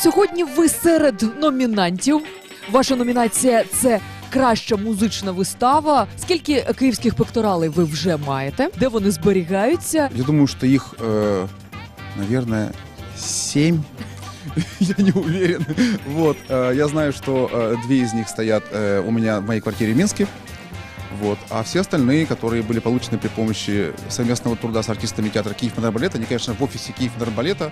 Сьогодні ви серед номінантів. Ваша номінація це краща музична вистава. Скільки київських пекторалей ви вже маєте? Де вони зберігаються? Я думаю, что их, э, наверное, семь. Я не уверен. Вот. э, Я знаю, что э, две из них стоят э, у меня в моей квартире в Минске. Вот. А все остальные, которые были получены при помощи совместного труда с артистами театра Киев Балета, они, конечно, в офисе Киев Балета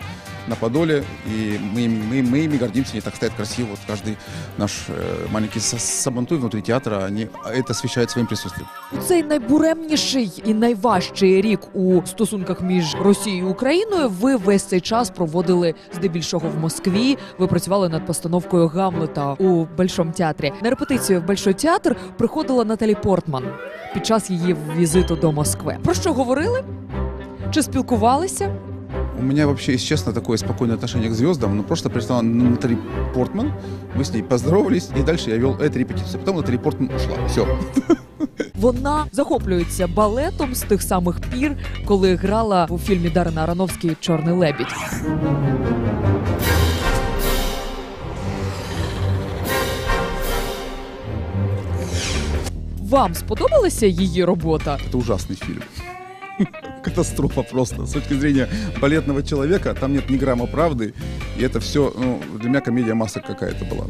на Подоле. И мы, им- мы, мы ими гордимся, они так стоят красиво. Вот каждый наш э, маленький са- сабантуй внутри театра, они это освещают своим присутствием. У цей найбуремніший і найважчий рік у стосунках між Росією і Україною. Ви весь цей час проводили здебільшого в Москві. Ви працювали над постановкою Гамлета у Большому театрі. На репетицію в Большой театр приходила Наталі Портман під час її візиту до Москви. Про що говорили? Чи спілкувалися? У меня вообще, если честно, такое спокойное отношение к звездам. Но просто прислала Натали Портман, мы с ней поздоровались, и дальше я вел эту репетицию. Потом Натали Портман ушла. Все. Вона захоплюється балетом з тих самих пір, коли грала у фільмі Дарина Ароновський Чорний лебідь. Вам сподобалася її робота? Это ужасный фильм. Катастрофа просто. С точки зрения балетного человека, там нет ни грамма правды. И это все, ну, для меня комедия масок какая-то была.